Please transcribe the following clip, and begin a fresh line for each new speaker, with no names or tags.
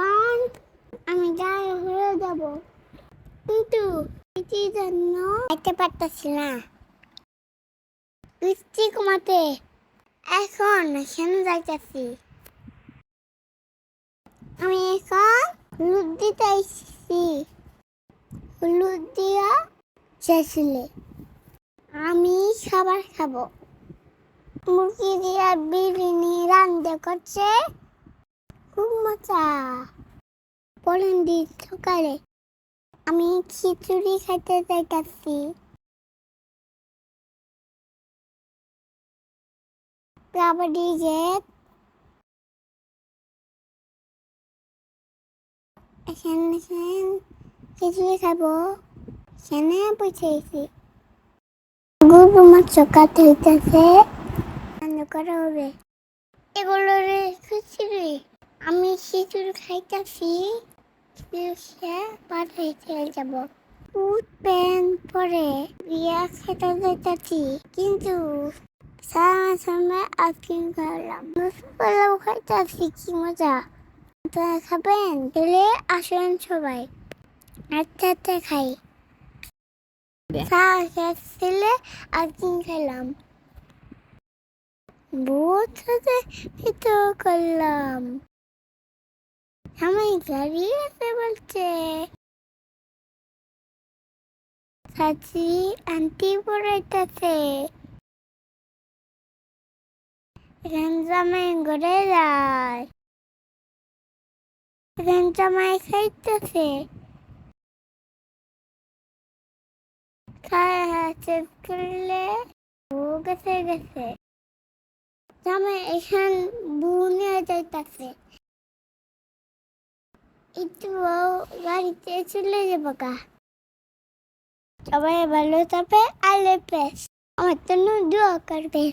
কারণ আমি গায়ে হয়ে যাব। কিন্তু এটি জন্য এতে পারতেছি না বৃষ্টি কমাতে এখন সেন যাইতেছি। আমি এখন হলুদ দিতে এসেছি হলুদ দিয়া চেয়েছিলে আমি খাবার খাব। মুরগি দিয়া বিরিয়ানি রান্ধতে করছে। খুব মজা। পরের সকালে আমি খিচুড়ি খাইতে যাইতাছি। কাবাডি জেট এখানে খিচুড়ি খাব। এখানে বসেছি গরু মাছ কাটতে হইতেছে। করা হবে। খিচুড়ি। আমি খিচুড়ি খাইতেছি। পাঠাইতে যাব। উঠ প্যান পরে বিয়া খেতে যেতেছি কিন্তু সারা সময় আইসক্রিম খাওয়ালাম পোলাও খাইতেছি, কি মজা। আপনারা খাবেন? গেলে আসেন সবাই। আচ্ছা আচ্ছা খাই। চা খেয়েছিলে আইসক্রিম খেলাম। বহুত সাথে ভিতর করলাম। আমি গাড়ি আছে বলছে। চাচি আন্টি পড়াইতেছে। জামাই ঘরে যায়। জামাই খাইতেছে। খায় হাতে করলে ও গেছে গেছে। জামাই এখান বুনে যাইতেছে। একটু গাড়িতে চলে যাব গা সবাই ভালো থাকবে আল্লাহ হাফেজ আমার জন্য দোয়া করবে